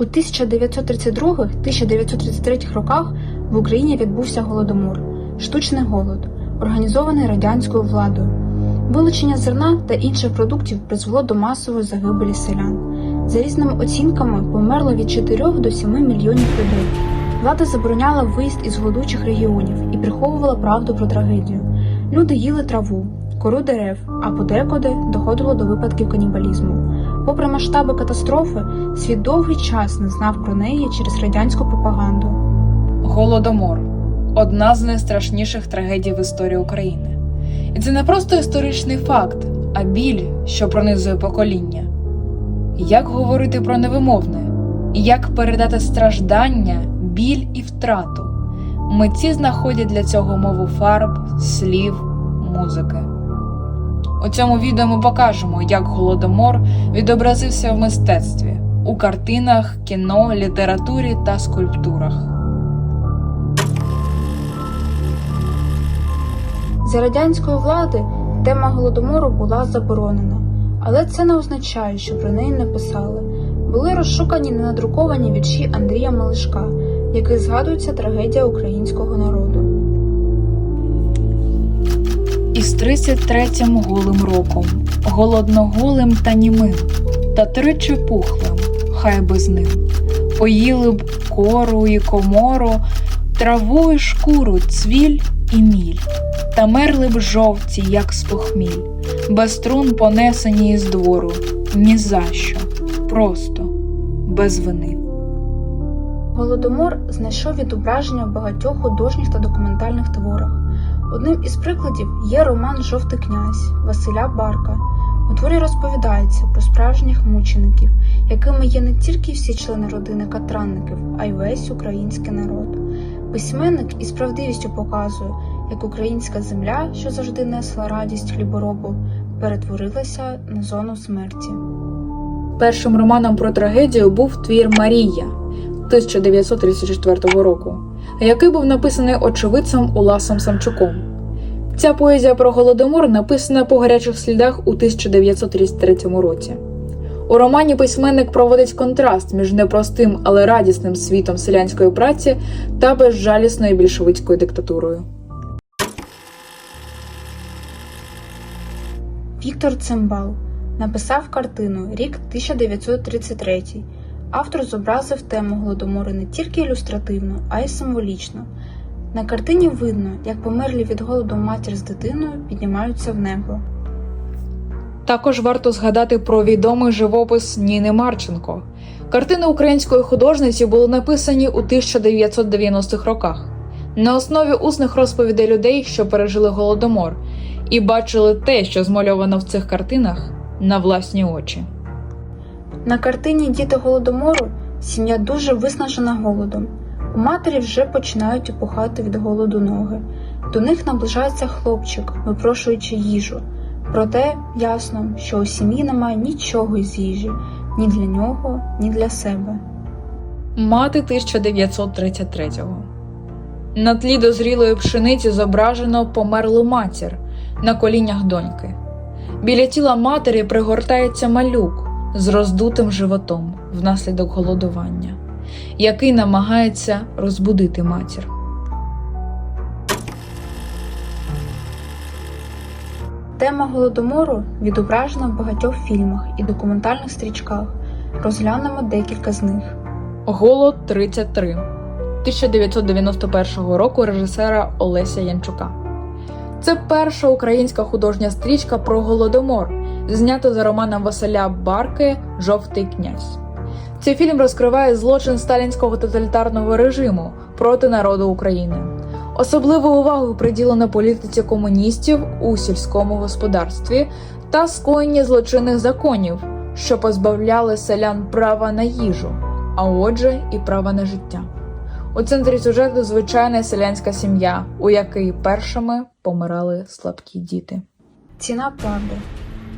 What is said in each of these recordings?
У 1932-1933 роках в Україні відбувся голодомор, штучний голод, організований радянською владою. Вилучення зерна та інших продуктів призвело до масової загибелі селян. За різними оцінками померло від 4 до 7 мільйонів людей. Влада забороняла виїзд із голодучих регіонів і приховувала правду про трагедію. Люди їли траву, кору дерев, а подекуди доходило до випадків канібалізму. Попри масштаби катастрофи, світ довгий час не знав про неї через радянську пропаганду. Голодомор одна з найстрашніших трагедій в історії України. І це не просто історичний факт, а біль, що пронизує покоління. Як говорити про невимовне? Як передати страждання, біль і втрату? Митці знаходять для цього мову фарб, слів, музики. У цьому відео ми покажемо, як голодомор відобразився в мистецтві у картинах, кіно, літературі та скульптурах. За радянської влади тема голодомору була заборонена, але це не означає, що про неї не писали. Були розшукані ненадруковані вірші Андрія Малишка, яких згадується трагедія українського народу. Тридцять третім голим роком, голодноголим та німим, та тричі пухлим, хай би з ним. Поїли б кору і комору, траву і шкуру, цвіль і міль, та мерли б жовті, як з похміль, без струн понесені із двору, ні за що, просто, без вини. Голодомор знайшов відображення в багатьох художніх та документальних творах. Одним із прикладів є роман Жовтий князь Василя Барка. У творі розповідається про справжніх мучеників, якими є не тільки всі члени родини Катранників, а й весь український народ. Письменник із правдивістю показує, як українська земля, що завжди несла радість хліборобу, перетворилася на зону смерті. Першим романом про трагедію був твір Марія 1934 року, який був написаний очевидцем Уласом Самчуком. Ця поезія про голодомор написана по гарячих слідах у 1933 році. У романі письменник проводить контраст між непростим, але радісним світом селянської праці та безжалісною більшовицькою диктатурою. Віктор Цимбал написав картину Рік 1933. Автор зобразив тему голодомору не тільки ілюстративно, а й символічно. На картині видно, як померлі від голоду матір з дитиною піднімаються в небо. Також варто згадати про відомий живопис Ніни Марченко. Картини української художниці були написані у 1990-х роках на основі усних розповідей людей, що пережили голодомор, і бачили те, що змальовано в цих картинах, на власні очі. На картині Діти голодомору сім'я дуже виснажена голодом. У матері вже починають опухати від голоду ноги. До них наближається хлопчик, випрошуючи їжу. Проте ясно, що у сім'ї немає нічого із їжі ні для нього, ні для себе. Мати 1933-го. На тлі дозрілої пшениці зображено померлу матір на колінях доньки. Біля тіла матері пригортається малюк з роздутим животом внаслідок голодування, який намагається розбудити матір. Тема голодомору відображена в багатьох фільмах і документальних стрічках. Розглянемо декілька з них. Голод 33 1991 року режисера Олеся Янчука. Це перша українська художня стрічка про голодомор, знята за романом Василя Барки Жовтий князь. Цей фільм розкриває злочин сталінського тоталітарного режиму проти народу України. Особливу увагу приділено політиці комуністів у сільському господарстві та скоєнні злочинних законів, що позбавляли селян права на їжу, а отже, і права на життя. У центрі сюжету звичайна селянська сім'я, у якій першими помирали слабкі діти. Ціна правди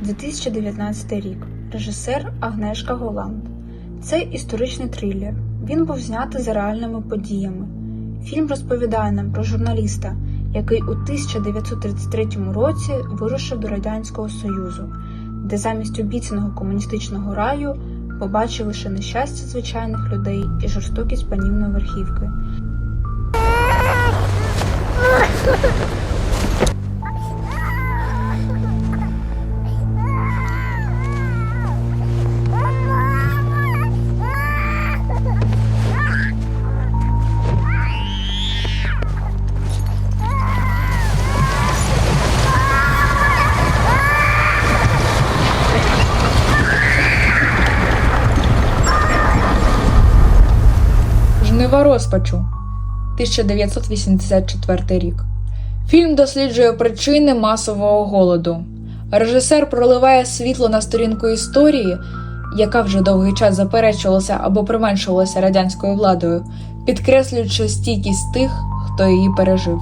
2019 рік. Режисер Агнешка Голланд. Це історичний трилер. Він був знятий за реальними подіями. Фільм розповідає нам про журналіста, який у 1933 році вирушив до Радянського Союзу, де замість обіцяного комуністичного раю побачив лише нещастя звичайних людей і жорстокість панівної верхівки. Жнива розпачу 1984 рік. Фільм досліджує причини масового голоду. Режисер проливає світло на сторінку історії, яка вже довгий час заперечувалася або применшувалася радянською владою, підкреслюючи стійкість тих, хто її пережив.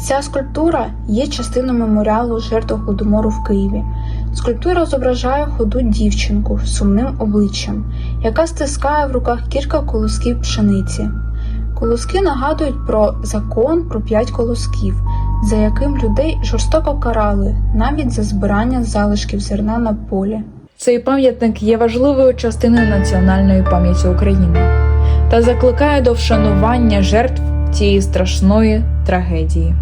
Ця скульптура є частиною меморіалу жертв голодомору в Києві. Скульптура зображає ходу дівчинку з сумним обличчям, яка стискає в руках кілька колосків пшениці. Колоски нагадують про закон про п'ять колосків, за яким людей жорстоко карали навіть за збирання залишків зерна на полі. Цей пам'ятник є важливою частиною національної пам'яті України та закликає до вшанування жертв цієї страшної трагедії.